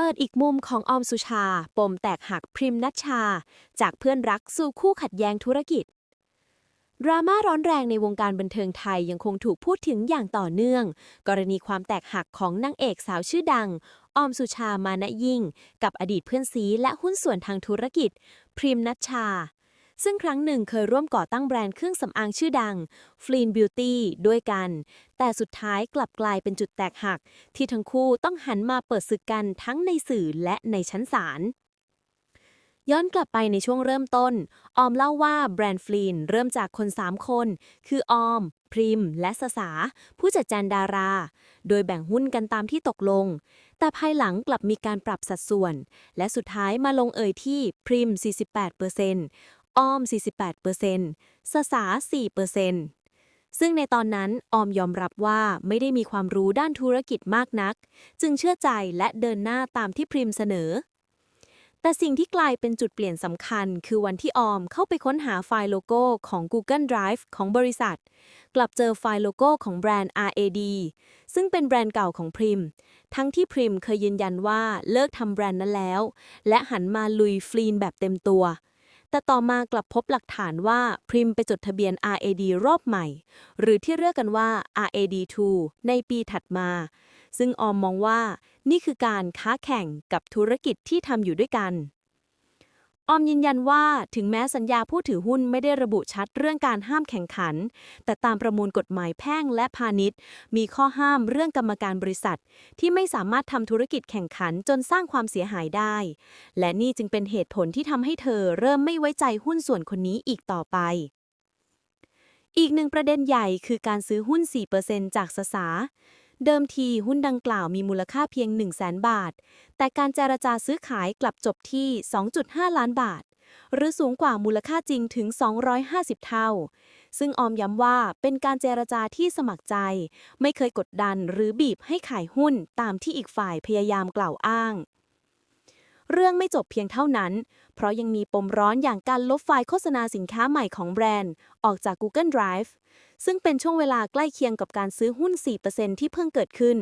ปิดอีกมุมของออมสุชา ปมแตกหักพริมนัชชา จากเพื่อนรักสู่คู่ขัดแย้งธุรกิจ ดราม่าร้อนแรงในวงการบันเทิงไทยยังคงถูกพูดถึงอย่างต่อเนื่อง กรณีความแตกหักของนางเอกสาวชื่อดัง ออมสุชามานะยิ่ง กับอดีตเพื่อนซีและหุ้นส่วนทางธุรกิจ พริมนัชชา ซึ่งครั้งหนึ่งเคยร่วมก่อตั้งแบรนด์เครื่องสำอางชื่อดัง f l e a n Beauty ด้วยกัน แต่สุดท้ายกลับกลายเป็นจุดแตกหัก ที่ทั้งคู่ต้องหันมาเปิดศึกกันทั้งในสื่อและในชั้นศาลย้อนกลับไปในช่วงเริ่มต้น ออมเล่าว่าแบรนด์ฟลีนเริ่มจากคน 3 คน คือออม พริม และสสา ผู้จัดการดารา โดยแบ่งหุ้นกันตามที่ตกลง แต่ภายหลังกลับมีการปรับสัดส่วน และสุดท้ายมาลงเอ่ยที่พริม 48%อ ออม 48%สสา 4%ซึ่งในตอนนั้นออมยอมรับว่าไม่ได้มีความรู้ด้านธุรกิจมากนัก จึงเชื่อใจและเดินหน้าตามที่พริมเสนอ แต่สิ่งที่กลายเป็นจุดเปลี่ยนสำคัญ คือวันที่ออมเข้าไปค้นหาไฟล์โลโก้ของ Google Drive ของบริษัท กลับเจอไฟล์โลโก้ของแบรนด์ RAD ซึ่งเป็นแบรนด์เก่าของพริม ทั้งที่พริมเคยยืนยันว่าเลิกทำแบรนด์นั้นแล้ว และหันมาลุยฟลีนแบบเต็มตัว แต่ต่อมากลับพบหลักฐานว่าพริมไปจดทะเบียน RAD รอบใหม่ หรือที่เรียกกันว่า RAD2 ในปีถัดมา ซึ่งออมมองว่านี่คือการค้าแข่งกับธุรกิจที่ทำอยู่ด้วยกัน อมยืนยันว่าถึงแม้สัญญาผู้ถือหุ้นไม่ได้ระบุชัดเรื่องการห้ามแข่งขัน แต่ตามประมวลกฎหมายแพ่งและพาณิชย์ มีข้อห้ามเรื่องกรรมการบริษัท ที่ไม่สามารถทำธุรกิจแข่งขันจนสร้างความเสียหายได้ และนี่จึงเป็นเหตุผลที่ทำให้เธอเริ่มไม่ไว้ใจหุ้นส่วนคนนี้อีกต่อไปอีกหนึ่งประเด็นใหญ่คือการซื้อหุ้น 4%จากสสา เดิมทีหุ้นดังกล่าวมีมูลค่าเพียง 1 0 0 0 0 0 บาท แต่การเจรจาซื้อขายกลับจบที่ 2.5 ล้านบาท หรือสูงกว่ามูลค่าจริงถึง 250 เท่า ซึ่งออมย้ำว่าเป็นการเจรจาที่สมัครใจ ไม่เคยกดดันหรือบีบให้ขายหุ้นตามที่อีกฝ่ายพยายามกล่าวอ้าง เรื่องไม่จบเพียงเท่านั้น เพราะยังมีปมร้อนอย่างการลบไฟล์โฆษณาสินค้าใหม่ของแบรนด์ ออกจาก Google Drive ซึ่งเป็นช่วงเวลาใกล้เคียงกับการซื้อหุ้น 4%ที่เพิ่งเกิดขึ้น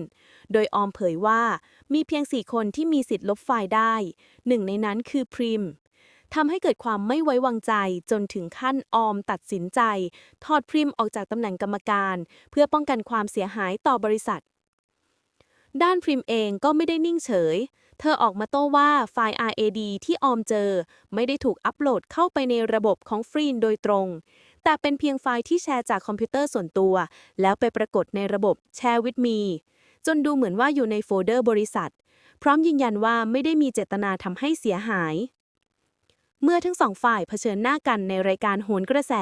โดยออมเผยว่ามีเพียง 4 คนที่มีสิทธิ์ลบไฟล์ได้ หนึ่งในนั้นคือพริมทำให้เกิดความไม่ไว้วางใจจนถึงขั้นออมตัดสินใจ ถอดพริมออกจากตำแหน่งกรรมการ เพื่อป้องกันความเสียหายต่อบริษัท ด้านพริมเองก็ไม่ได้นิ่งเฉย เธอออกมาโต้ว่าไฟล์ RAD ที่ออมเจอ ไม่ได้ถูกอัปโหลดเข้าไปในระบบของฟรีนโดยตรง แต่เป็นเพียงไฟล์ที่แชร์จากคอมพิวเตอร์ส่วนตัว แล้วไปปรากฏในระบบแชร์วิดมีจนดูเหมือนว่าอยู่ในโฟลเดอร์บริษัท พร้อมยืนยันว่าไม่ได้มีเจตนาทำให้เสียหาย เมื่อทั้งสองฝ่ายเผชิญหน้ากันในรายการโหนกระแส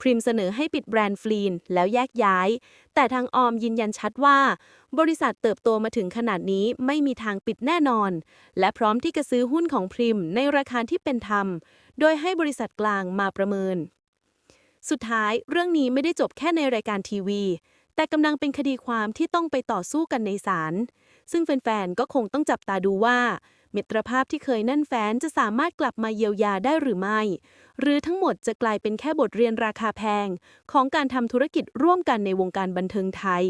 พริมเสนอให้ปิดแบรนด์ฟลีนแล้วแยกย้าย แต่ทางออมยืนยันชัดว่า บริษัทเติบโตมาถึงขนาดนี้ไม่มีทางปิดแน่นอน และพร้อมที่จะซื้อหุ้นของพริมในราคาที่เป็นธรรม โดยให้บริษัทกลางมาประเมิน สุดท้ายเรื่องนี้ไม่ได้จบแค่ในรายการทีวี แต่กำลังเป็นคดีความที่ต้องไปต่อสู้กันในศาลซึ่งแฟนๆก็คงต้องจับตาดูว่า มิตรภาพที่เคยแน่นแฟนจะสามารถกลับมาเยียวยาได้หรือไม่ หรือทั้งหมดจะกลายเป็นแค่บทเรียนราคาแพง ของการทำธุรกิจร่วมกันในวงการบันเทิงไทย